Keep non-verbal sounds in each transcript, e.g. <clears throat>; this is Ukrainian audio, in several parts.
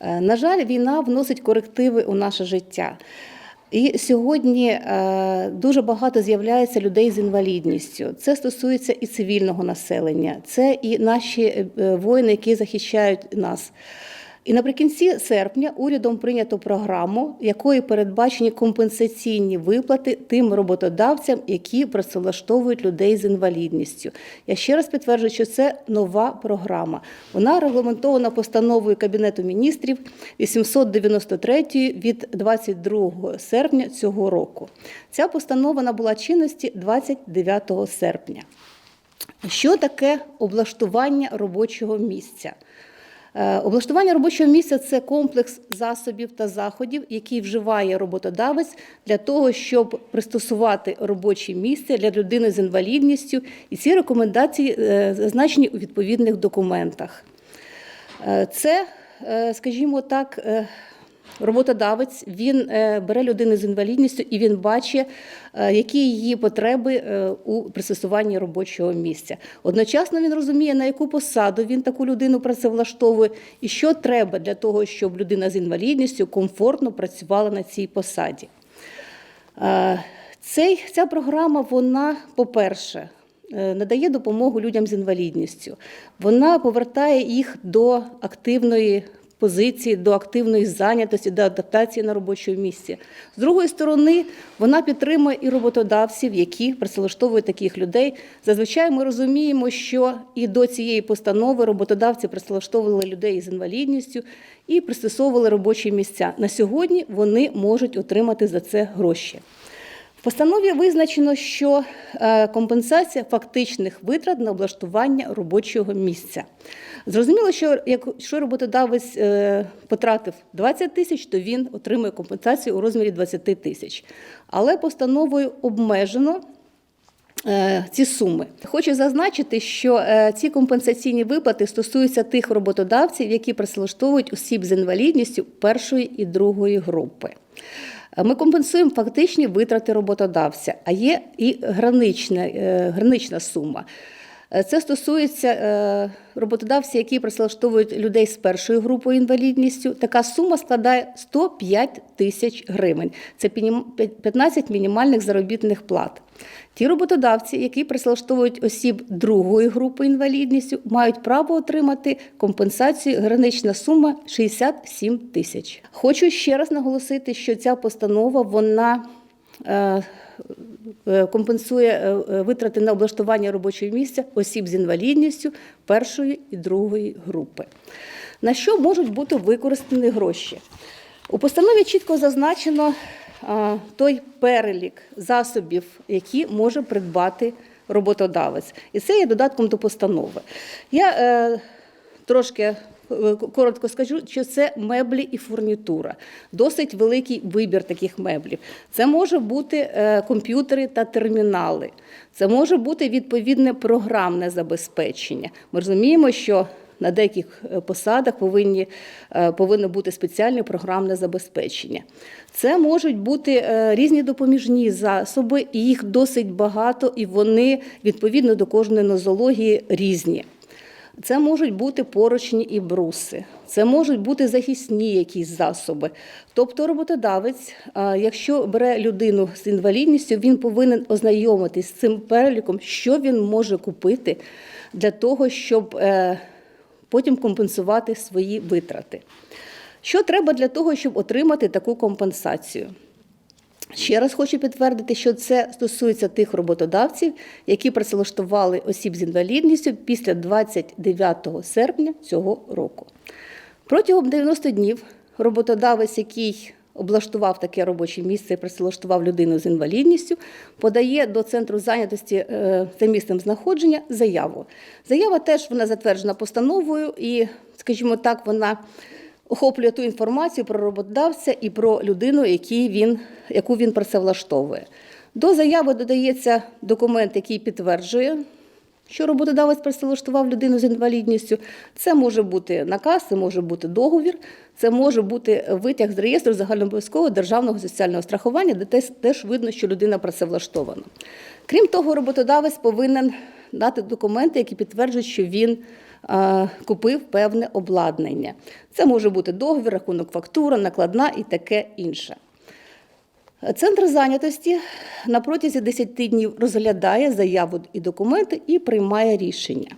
Е, На жаль, війна вносить корективи у наше життя. І сьогодні е, дуже багато з'являється людей з інвалідністю. Це стосується і цивільного населення, це і наші е, воїни, які захищають нас. І наприкінці серпня урядом прийнято програму, якою передбачені компенсаційні виплати тим роботодавцям, які працевлаштовують людей з інвалідністю. Я ще раз підтверджую, що це нова програма. Вона регламентована постановою Кабінету міністрів 893 від 22 серпня цього року. Ця постанова набула чинності 29 серпня. Що таке облаштування робочого місця? Е, Облаштування робочого місця це комплекс засобів та заходів, які вживає роботодавець для того, щоб пристосувати робоче місце для людини з інвалідністю, і ці рекомендації е, зазначені у відповідних документах. Е, Це, скажімо так, роботодавець він е, бере людину з інвалідністю і він бачить, е, які її потреби е, у пристосуванні робочого місця. Одночасно він розуміє, на яку посаду він таку людину працевлаштовує, і що треба для того, щоб людина з інвалідністю комфортно працювала на цій посаді. Цей, ця програма, вона, по-перше, надає допомогу людям з інвалідністю. Вона повертає їх до активної позиції, до активної зайнятості, до адаптації на робочому місці. З другої сторони, вона підтримує і роботодавців, які працевлаштовують таких людей. Зазвичай ми розуміємо, що і до цієї постанови роботодавці працевлаштовували людей з інвалідністю і пристосовували робочі місця. На сьогодні вони можуть отримати за це гроші. В постанові визначено, що е, компенсація фактичних витрат на облаштування робочого місця. Зрозуміло, що якщо роботодавець е, потратив 20 тисяч, то він отримує компенсацію у розмірі 20 тисяч. Але постановою обмежено е, ці суми. Хочу зазначити, що ці компенсаційні виплати стосуються тих роботодавців, які працевлаштовують осіб з інвалідністю першої і другої групи. Е, Ми компенсуємо фактичні витрати роботодавця, а є і гранична, е, гранична сума. Е, Це стосується роботодавців, які працевлаштовують людей з першою групою інвалідністю. Така сума складає 105 тисяч гривень. Це пінім- 15 мінімальних заробітних плат. Ті роботодавці, які працевлаштовують осіб другої групи інвалідністю, мають право отримати компенсацію. Гранична сума 67 тисяч. Хочу ще раз наголосити, що ця постанова вона. е, е, Компенсує е, витрати на облаштування робочого місця осіб з інвалідністю першої і другої групи. На що можуть бути використані гроші? У постанові чітко зазначено той перелік засобів, які може придбати роботодавець. І це є додатком до постанови. Я е, трошки е, коротко скажу, що це меблі і фурнітура. Досить великий вибір таких меблів. Це може бути е, комп'ютери та термінали. Це може бути відповідне програмне забезпечення. Ми розуміємо, що на деяких е, посадах повинні, е, повинно бути спеціальне програмне забезпечення. Це можуть бути е, різні допоміжні засоби, і їх досить багато, і вони відповідно до кожної нозології різні. Це можуть бути поручні і бруси, це можуть бути захисні якісь засоби. Тобто роботодавець, якщо бере людину з інвалідністю, він повинен ознайомитись з цим переліком, що він може купити для того, щоб потім компенсувати свої витрати. Що треба для того, щоб отримати таку компенсацію? Ще раз хочу підтвердити, що це стосується тих роботодавців, які працевлаштували осіб з інвалідністю після 29 серпня цього року. Протягом 90 днів роботодавець, який облаштував таке робоче місце працевлаштував людину з інвалідністю, подає до центру зайнятості е, за місцем знаходження заяву. Заява теж вона затверджена постановою, і, скажімо так, вона охоплює ту інформацію про роботодавця і про людину, він, яку він працевлаштовує. До заяви додається документ, який підтверджує, що роботодавець працевлаштував людину з інвалідністю. Це може бути наказ, це може бути договір, це може бути витяг з реєстру загальнообов'язкового державного соціального страхування, де теж- видно, що людина працевлаштована. Крім того, роботодавець повинен дати документи, які підтверджують, що він купив певне обладнання. Це може бути договір, рахунок фактура, накладна і таке інше. Центр зайнятості на протязі 10 днів розглядає заяву і документи і приймає рішення.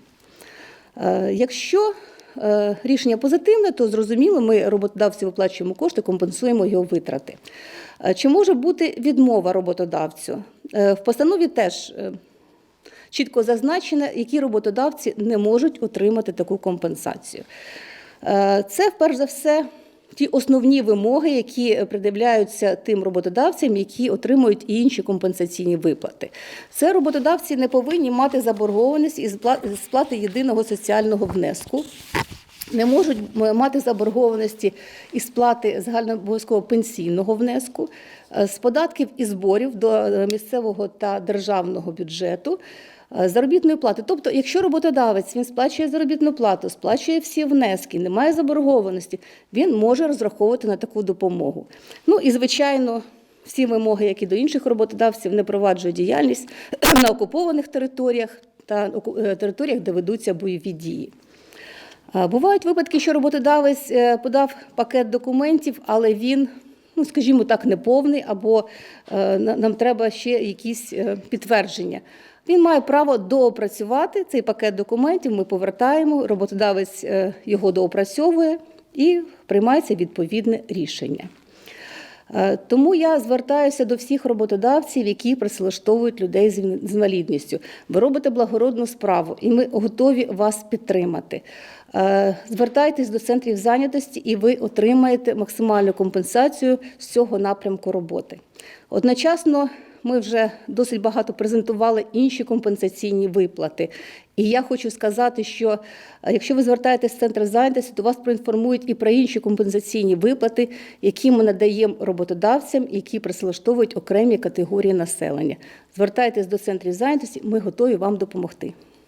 Е, Якщо е, рішення позитивне, то зрозуміло, ми роботодавцю виплачуємо кошти, компенсуємо його витрати. Е, Чи може бути відмова роботодавцю? В постанові теж чітко зазначено, які роботодавці не можуть отримати таку компенсацію. Це, перш за все, ті основні вимоги, які пред'являються тим роботодавцям, які отримують і інші компенсаційні виплати. Це роботодавці не повинні мати заборгованість із сплати єдиного соціального внеску. Не можуть мати заборгованості із сплати загальнообов'язкового пенсійного внеску, е, з податків і зборів до е, місцевого та державного бюджету, е, заробітної плати. Тобто, якщо роботодавець він сплачує заробітну плату, сплачує всі внески, немає заборгованості, він може розраховувати на таку допомогу. Ну і звичайно. Всі вимоги, як і до інших роботодавців, не проваджують діяльність <clears throat> на окупованих територіях та е, територіях, де ведуться бойові дії. Бувають випадки, що роботодавець е, подав пакет документів, але він, ну скажімо так, неповний, або е, нам треба ще якісь е, підтвердження. Він має право доопрацювати цей пакет документів. Ми повертаємо, роботодавець е, його доопрацьовує і приймається відповідне рішення. Е, Тому я звертаюся до всіх роботодавців, які працевлаштовують людей з інвалідністю. Ви робите благородну справу, і ми готові вас підтримати. Е, Звертайтесь до центрів зайнятості, і ви отримаєте максимальну компенсацію з цього напрямку роботи. Одночасно ми вже досить багато презентували інші компенсаційні виплати. І я хочу сказати, що е, якщо ви звертаєтесь в центр зайнятості, то вас проінформують і про інші компенсаційні виплати, які ми надаємо роботодавцям, які прислаштовують окремі категорії населення. Звертайтесь до центрів зайнятості, ми готові вам допомогти.